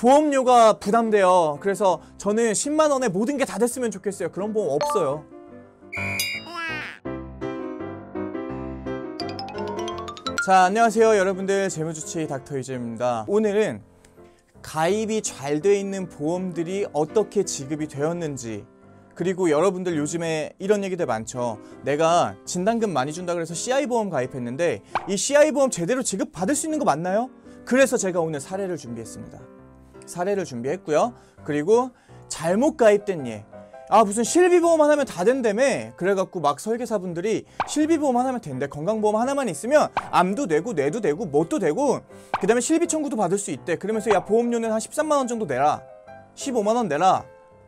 보험료가 부담돼요. 그래서 저는 10만 원에 모든 게 다 됐으면 좋겠어요. 그런 보험 없어요. 자, 안녕하세요. 여러분들 재무주치 닥터 이재입니다. 오늘은 가입이 잘 돼 있는 보험들이 어떻게 지급이 되었는지 그리고 여러분들 요즘에 이런 얘기들 많죠. 내가 진단금 많이 준다 그래서 CI 보험 가입했는데 이 CI 보험 제대로 지급 받을 수 있는 거 맞나요? 그래서 제가 오늘 사례를 준비했습니다. 사례를 준비했고요. 그리고 잘못 가입된 예. 아 무슨 실비보험 하나면 다 된다며? 그래갖고 막 설계사분들이 실비보험 하나면 된대. 건강보험 하나만 있으면 암도 되고 뇌도 되고 뭣도 되고 그 다음에 실비 청구도 받을 수 있대. 그러면서 야 보험료는 한 13만원 정도 내라. 15만원 내라.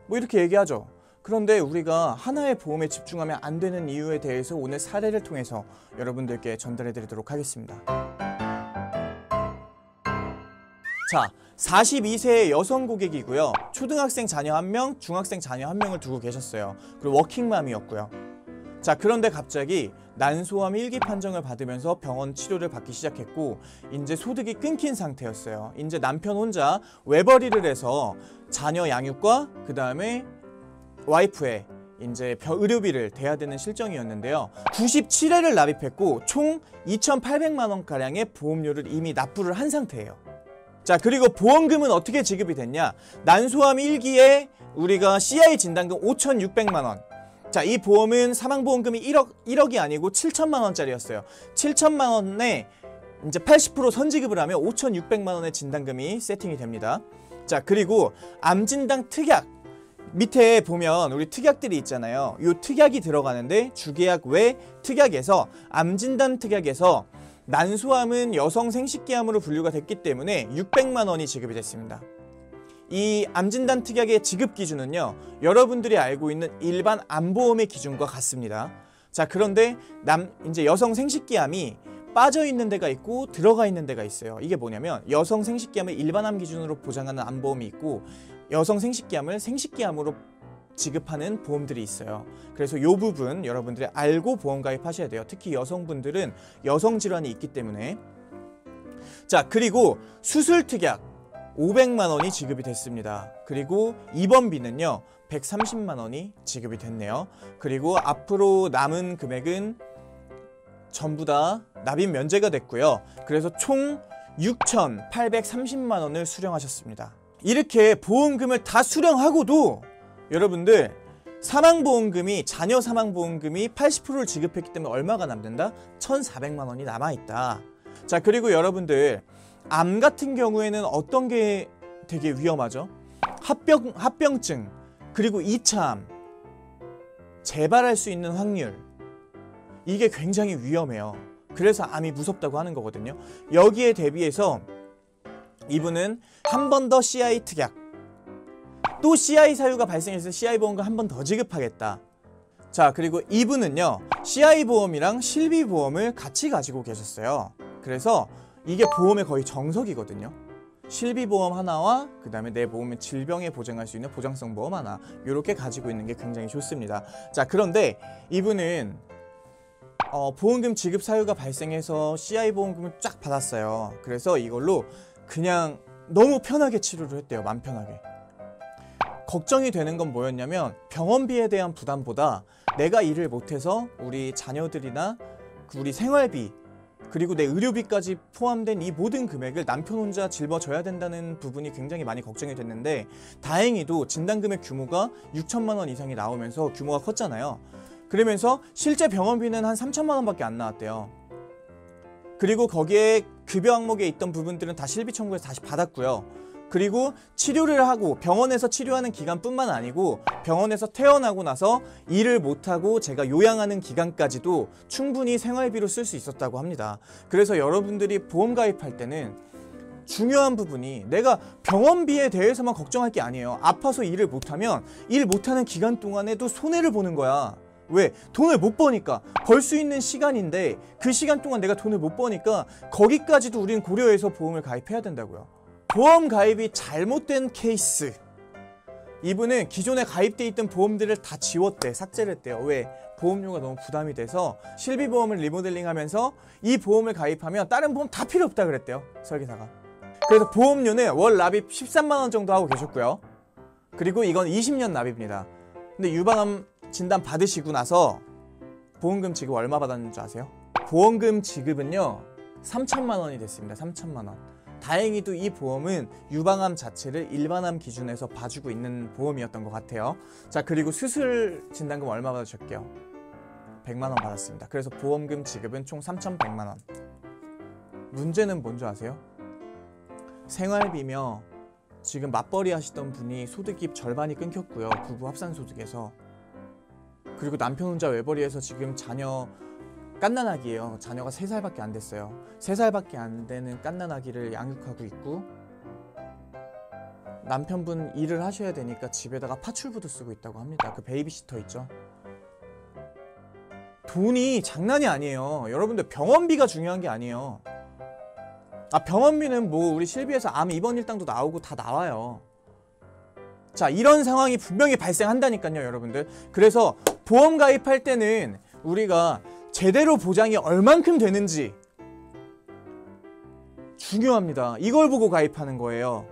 뭐 이렇게 얘기하죠. 그런데 우리가 하나의 보험에 집중하면 안 되는 이유에 대해서 오늘 사례를 통해서 여러분들께 전달해 드리도록 하겠습니다 자 42세의 여성 고객이고요. 초등학생 자녀 한 명, 중학생 자녀 한 명을 두고 계셨어요. 그리고 워킹맘이었고요. 자, 그런데 갑자기 난소암 일기 판정을 받으면서 병원 치료를 받기 시작했고 이제 소득이 끊긴 상태였어요. 이제 남편 혼자 외벌이를 해서 자녀 양육과 그 다음에 와이프의 이제 의료비를 대야 되는 실정이었는데요. 97회를 납입했고 총 2,800만 원 가량의 보험료를 이미 납부를 한 상태예요. 자 그리고 보험금은 어떻게 지급이 됐냐? 난소암 1기에 우리가 CI 진단금 5,600만원. 자 이 보험은 사망보험금이 1억, 1억이 아니고 7천만 원짜리였어요. 7천만 원에 이제 80% 선지급을 하면 5,600만 원의 진단금이 세팅이 됩니다. 자 그리고 암진단 특약 밑에 보면 우리 특약들이 있잖아요. 이 특약이 들어가는데 주계약 외 특약에서 암진단 특약에서 난소암은 여성 생식기암으로 분류가 됐기 때문에 600만 원이 지급이 됐습니다. 이 암진단 특약의 지급 기준은요. 여러분들이 알고 있는 일반 암보험의 기준과 같습니다. 자, 그런데 남 이제 여성 생식기암이 빠져 있는 데가 있고 들어가 있는 데가 있어요. 이게 뭐냐면 여성 생식기암을 일반암 기준으로 보장하는 암보험이 있고 여성 생식기암을 생식기암으로 지급하는 보험들이 있어요. 그래서 이 부분 여러분들이 알고 보험 가입하셔야 돼요. 특히 여성분들은 여성 질환이 있기 때문에 자 그리고 수술 특약 500만 원이 지급이 됐습니다. 그리고 입원비는요 130만 원이 지급이 됐네요. 그리고 앞으로 남은 금액은 전부 다 납입 면제가 됐고요. 그래서 총 6,830만 원을 수령하셨습니다. 이렇게 보험금을 다 수령하고도 여러분들 사망보험금이 자녀 사망보험금이 80%를 지급했기 때문에 얼마가 남는다? 1,400만 원이 남아있다. 자 그리고 여러분들 암 같은 경우에는 어떤 게 되게 위험하죠? 합병, 합병증 그리고 2차암 재발할 수 있는 확률 이게 굉장히 위험해요. 그래서 암이 무섭다고 하는 거거든요. 여기에 대비해서 이분은 한 번 더 CI 특약 또 CI 사유가 발생해서 CI 보험금 한 번 더 지급하겠다. 자 그리고 이분은요 CI 보험이랑 실비 보험을 같이 가지고 계셨어요. 그래서 이게 보험의 거의 정석이거든요. 실비 보험 하나와 그 다음에 내 보험의 질병에 보장할 수 있는 보장성 보험 하나 이렇게 가지고 있는 게 굉장히 좋습니다. 자 그런데 이분은 어, 보험금 지급 사유가 발생해서 CI 보험금을 쫙 받았어요. 그래서 이걸로 그냥 너무 편하게 치료를 했대요. 맘 편하게. 걱정이 되는 건 뭐였냐면 병원비에 대한 부담보다 내가 일을 못해서 우리 자녀들이나 그 우리 생활비 그리고 내 의료비까지 포함된 이 모든 금액을 남편 혼자 짊어져야 된다는 부분이 굉장히 많이 걱정이 됐는데 다행히도 진단금의 규모가 6천만 원 이상이 나오면서 규모가 컸잖아요. 그러면서 실제 병원비는 한 3천만 원밖에 안 나왔대요. 그리고 거기에 급여 항목에 있던 부분들은 다 실비 청구해서 다시 받았고요. 그리고 치료를 하고 병원에서 치료하는 기간뿐만 아니고 병원에서 퇴원하고 나서 일을 못하고 제가 요양하는 기간까지도 충분히 생활비로 쓸 수 있었다고 합니다. 그래서 여러분들이 보험 가입할 때는 중요한 부분이 내가 병원비에 대해서만 걱정할 게 아니에요. 아파서 일을 못하면 일 못하는 기간 동안에도 손해를 보는 거야. 왜? 돈을 못 버니까 벌 수 있는 시간인데 그 시간 동안 내가 돈을 못 버니까 거기까지도 우리는 고려해서 보험을 가입해야 된다고요. 보험 가입이 잘못된 케이스 이분은 기존에 가입돼 있던 보험들을 다 지웠대 삭제를 했대요 왜? 보험료가 너무 부담이 돼서 실비보험을 리모델링 하면서 이 보험을 가입하면 다른 보험 다 필요 없다 그랬대요 설계사가 그래서 보험료는 월 납입 13만 원 정도 하고 계셨고요. 그리고 이건 20년 납입니다. 근데 유방암 진단 받으시고 나서 보험금 지급 얼마 받았는지 아세요? 보험금 지급은요 3천만 원이 됐습니다. 3천만 원. 다행히도 이 보험은 유방암 자체를 일반암 기준에서 봐주고 있는 보험이었던 것 같아요. 자 그리고 수술 진단금 얼마 받으셨게요? 100만 원 받았습니다. 그래서 보험금 지급은 총 3,100만 원. 문제는 뭔지 아세요? 생활비며 지금 맞벌이 하시던 분이 소득이 절반이 끊겼고요. 부부 합산 소득에서 그리고 남편 혼자 외벌이해서 지금 자녀 깐난아기예요. 자녀가 3살밖에 안 됐어요. 3살밖에 안 되는 깐난아기를 양육하고 있고 남편분 일을 하셔야 되니까 집에다가 파출부도 쓰고 있다고 합니다. 그 베이비시터 있죠. 돈이 장난이 아니에요. 여러분들 병원비가 중요한 게 아니에요. 아 병원비는 뭐 우리 실비에서 암 입원 일당도 나오고 다 나와요. 자 이런 상황이 분명히 발생한다니까요 여러분들 그래서 보험 가입할 때는 우리가 제대로 보장이 얼만큼 되는지 중요합니다. 이걸 보고 가입하는 거예요.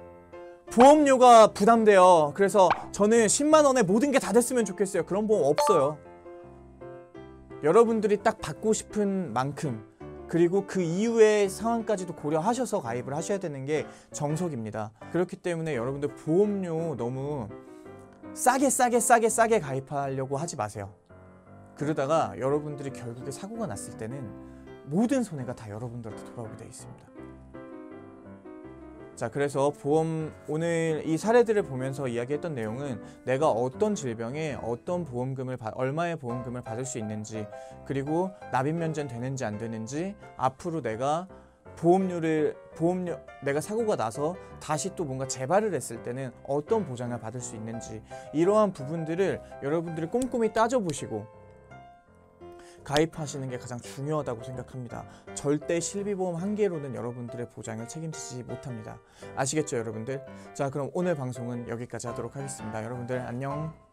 보험료가 부담돼요. 그래서 저는 10만 원에 모든 게 다 됐으면 좋겠어요. 그런 보험 없어요. 여러분들이 딱 받고 싶은 만큼 그리고 그 이후의 상황까지도 고려하셔서 가입을 하셔야 되는 게 정석입니다. 그렇기 때문에 여러분들 보험료 너무 싸게 싸게 싸게 싸게 가입하려고 하지 마세요. 그러다가 여러분들이 결국에 사고가 났을 때는 모든 손해가 다 여러분들한테 돌아오게 되어 있습니다. 자, 그래서 보험 오늘 이 사례들을 보면서 이야기했던 내용은 내가 어떤 질병에 어떤 보험금을 받, 얼마의 보험금을 받을 수 있는지 그리고 납입 면제는 되는지 안 되는지 앞으로 내가 보험료를 보험료 내가 사고가 나서 다시 또 뭔가 재발을 했을 때는 어떤 보장을 받을 수 있는지 이러한 부분들을 여러분들이 꼼꼼히 따져 보시고 가입하시는 게 가장 중요하다고 생각합니다. 절대 실비보험 한 개로는 여러분들의 보장을 책임지지 못합니다. 아시겠죠, 여러분들? 자, 그럼 오늘 방송은 여기까지 하도록 하겠습니다. 여러분들 안녕.